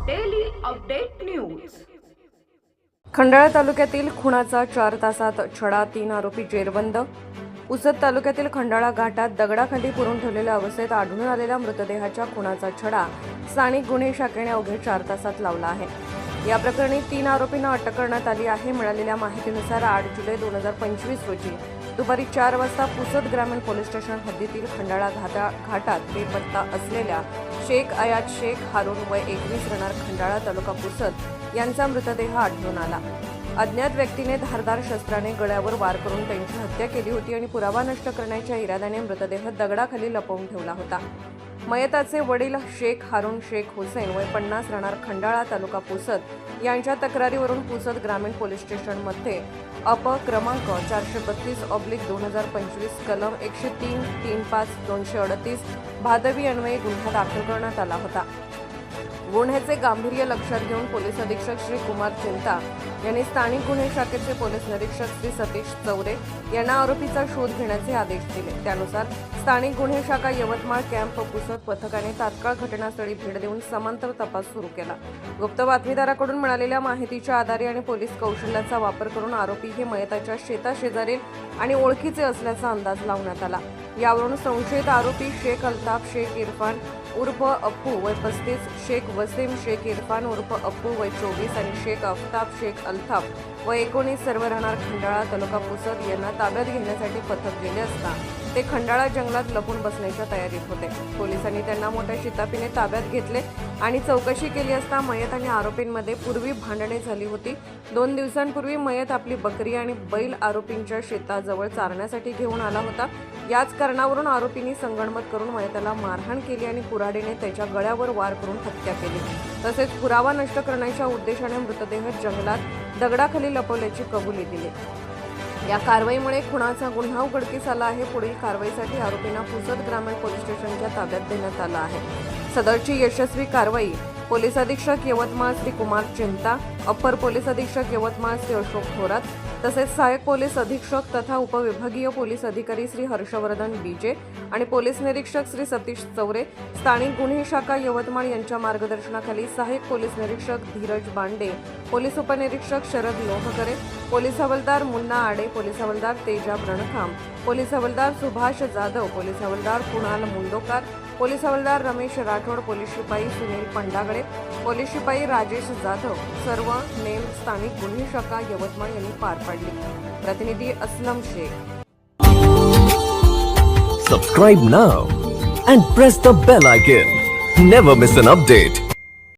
Update news. Khandala तालुक्यातील खुणाचा चार तासात छडा तीन आरोपी जेरबंद. उसद तालुक्यातील खंडाळा घाटात दगडाखाली पुरून ठेवलेल्या अवस्थेत आढळून आलेल्या मृतदेहाच्या खुणाचा छडा स्थानिक गुन्हे शाखेने अवघे चार तासात लावला आहे. या प्रकरणी तीन आरोपींना अटक करण्यात आली आहे. मिळालेल्या माहितीनुसार आठ जुलै दोन हजार पंचवीस रोजी दुपारी चार वाजता पुसद ग्रामीण पोलीस स्टेशन हद्दीतील खंडाळा घाटा घाटात बेपत्ता असलेल्या शेख अयाज शेख हारून वय एकवीस रणार खंडाळा तालुका पुसद यांचा मृतदेह आढळून आला. अज्ञात व्यक्तीने धारदार शस्त्राने गळ्यावर वार करून त्यांची हत्या केली होती आणि पुरावा नष्ट करण्याच्या इराद्याने मृतदेह दगडाखाली लपवून ठेवला होता. मयताचे वडील शेख हारून शेख हुसेन वय पन्नास राहणार खंडाळा तालुका पुसद यांच्या तक्रारीवरून पुसद ग्रामीण पोलीस स्टेशनमध्ये अप क्रमांक चारशे बत्तीस ऑब्लिक दोन हजार पंचवीस कलम एकशे तीन तीन पाच दोनशे अडतीस भादवी अन्वये गुन्हा दाखल करण्यात आला होता. गुन्ह्याचे गांभीर्य लक्षात घेऊन पोलीस अधीक्षक श्री कुमार चिंता यांनी स्थानिक गुन्हे शाखेचे पोलीस निरीक्षक श्री सतीश चौरे यांना आरोपीचा शोध घेण्याचे आदेश दिले. त्यानुसार स्थानिक गुन्हे शाखा यवतमाळ कॅम्प पुसत पथकाने तात्काळ घटनास्थळी भेट देऊन समांतर तपास सुरू केला. गुप्त बातमीदाराकडून मिळालेल्या माहितीच्या आधारे आणि पोलीस कौशल्याचा वापर करून आरोपी हे मयताच्या शेताशेजारील आणि ओळखीचे असल्याचा अंदाज लावण्यात आला. यावरून संशयित आरोपी शेख अल्ताफ शेख इरफान उर्फ अप्पू वय पस्तीस शेख वसीम शेख इरफान उर्फ अप्पू वय चोवीस आणि शेख अफताफ शेख अल्ताफ व एकोणीस सर्व राहणार खंडाळा तालुका पुसद यांना ताब्यात घेण्यासाठी पथक गेले असता ते खंडाळा जंगलात लपून बसण्याच्या तयारीत होते. पोलिसांनी त्यांना मोठ्या शितापीने ताब्यात घेतले आणि चौकशी केली असता मयत आणि आरोपींमध्ये पूर्वी भांडणे झाली होती. दोन दिवसांपूर्वी मयत आपली बकरी आणि बैल आरोपींच्या शेताजवळ चारण्यासाठी घेऊन आला होता. याच कारणावरून आरोपींनी संगणमत करून मयताला मारहाण केली आणि कुऱ्हाडीने त्याच्या गळ्यावर वार करून हत्या केली. तसेच पुरावा नष्ट करण्याच्या उद्देशाने मृतदेह जंगलात दगडाखाली लपवल्याची कबुली दिली. या कारवाईमुळे खुणाचा गुन्हा उघडकीस आला आहे. पुढील कारवाईसाठी आरोपींना पुसद ग्रामीण पोलीस स्टेशनच्या ताब्यात देण्यात आलं आहे. सदरची यशस्वी कारवाई पोलीस अधीक्षक यवतमाळ श्री कुमार चिंता अप्पर पोलीस अधीक्षक यवतमाळ श्री अशोक थोरात तसेच सहाय्यक पोलीस अधीक्षक तथा उपविभागीय पोलीस अधिकारी श्री हर्षवर्धन बीजे आणि पोलीस निरीक्षक श्री सतीश चौरे स्थानिक गुन्हे शाखा यवतमाळ यांच्या मार्गदर्शनाखाली सहाय्यक पोलीस निरीक्षक धीरज बांडे पोलीस उपनिरीक्षक शरद लोहकरे पोलीस हवालदार मुन्ना आडे पोलीस हवालदार तेजा प्रणखाम पोलीस हवालदार सुभाष जाधव पोलीस हवालदार कुणाल मुंडोकार पोलीस हवालदार रमेश राठोड पोलीस शिपाई सुनील पंडागडे पोलीस शिपाई राजेश जाधव सर्व नेम स्थानिक गुन्हे शाखा यवतमाळ यांनी पार पाडली प्रतिनिधी Aslam Shaikh Subscribe now and press the bell icon. Never miss an update.